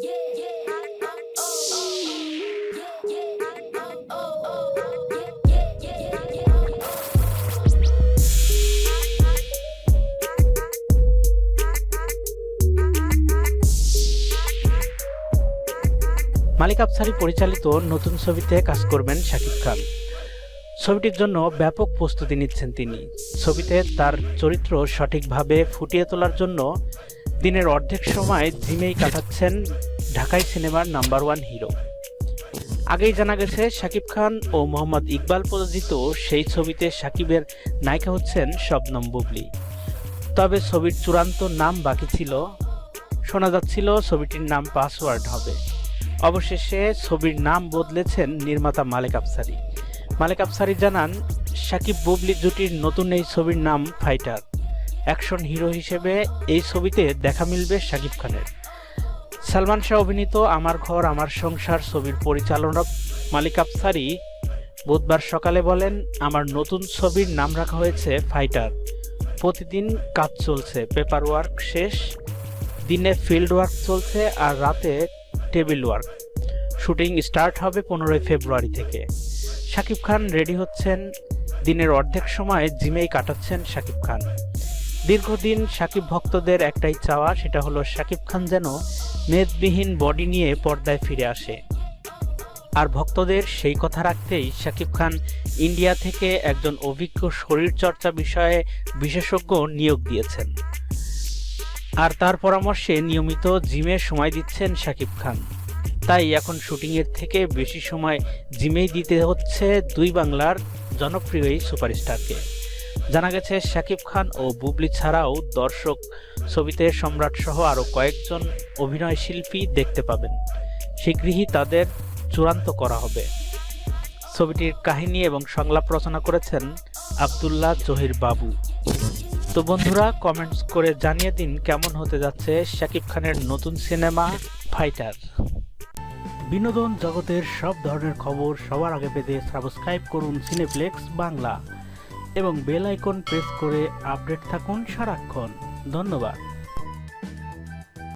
মালিক আফসারি পরিচালিত নতুন ছবিতে কাজ করবেন শাকিব খান। ছবিটির জন্য ব্যাপক প্রস্তুতি নিচ্ছেন তিনি। ছবিতে তার চরিত্র সঠিকভাবে ফুটিয়ে তোলার জন্য দিনের অর্ধেক সময় ধিমেই কাটাচ্ছেন ঢাকাই সিনেমার নাম্বার ওয়ান হিরো। আগেই জানা গেছে, শাকিব খান ও মোহাম্মদ ইকবাল প্রযোজিত সেই ছবিতে শাকিবের নায়িকা হচ্ছেন শবনম বুবলি। তবে ছবির চূড়ান্ত নাম বাকি ছিল, শোনা যাচ্ছিল ছবিটির নাম পাসওয়ার্ড হবে। অবশেষে ছবির নাম বদলেছেন নির্মাতা মালেক আফসারি। মালেক আফসারি জানান, শাকিব বুবলি জুটির নতুন এই ছবির নাম ফাইটার। অ্যাকশন হিরো হিসেবে এই ছবিতে দেখা মিলবে শাকিব খানের। সালমান শাহ অভিনীত আমার ঘর, আমার সংসার ছবির পরিচালক মালিক আফসারি বুধবার সকালে বলেন, আমার নতুন ছবির নাম রাখা হয়েছে ফাইটার। প্রতিদিন কাজ চলছে, পেপার ওয়ার্ক শেষ, দিনে ফিল্ড ওয়ার্ক চলছে আর রাতে টেবিল ওয়ার্ক। শুটিং স্টার্ট হবে পনেরোই ফেব্রুয়ারি থেকে। শাকিব খান রেডি হচ্ছেন। দিনের অর্ধেক সময় জিমেই কাটাচ্ছেন শাকিব খান। দীর্ঘদিন শাকিব ভক্তদের একটাই চাওয়া, সেটা হলো শাকিব খান যেন মেদবিহীন বডি নিয়ে পর্দায় ফিরে আসে। আর ভক্তদের সেই কথা রাখতেই শাকিব খান ইন্ডিয়া থেকে একজন অভিজ্ঞ শরীরচর্চা বিষয়ে বিশেষজ্ঞ নিয়োগ দিয়েছেন। আর তার পরামর্শে নিয়মিত জিমে সময় দিচ্ছেন শাকিব খান। তাই এখন শুটিংয়ের থেকে বেশি সময় জিমেই দিতে হচ্ছে দুই বাংলার জনপ্রিয় এই সুপারস্টারকে। জানা গেছে, শাকিব খান ও বুবলি ছাড়াও দর্শক ছবিতে সম্রাট সহ আরও কয়েকজন অভিনয় শিল্পী দেখতে পাবেন। শীঘ্রই তাদের চূড়ান্ত করা হবে। ছবিটির কাহিনী এবং সংলাপ রচনা করেছেন আবদুল্লাহ জহির বাবু। তো বন্ধুরা কমেন্টস করে জানিয়ে দিন কেমন হতে যাচ্ছে শাকিব খানের নতুন সিনেমা ফাইটার। বিনোদন জগতের সব ধরনের খবর সবার আগে পেতে সাবস্ক্রাইব করুন সিনেপ্লেক্স বাংলা। এবং বেল আইকন প্রেস করে আপডেট থাকুন সারাক্ষণ। ধন্যবাদ।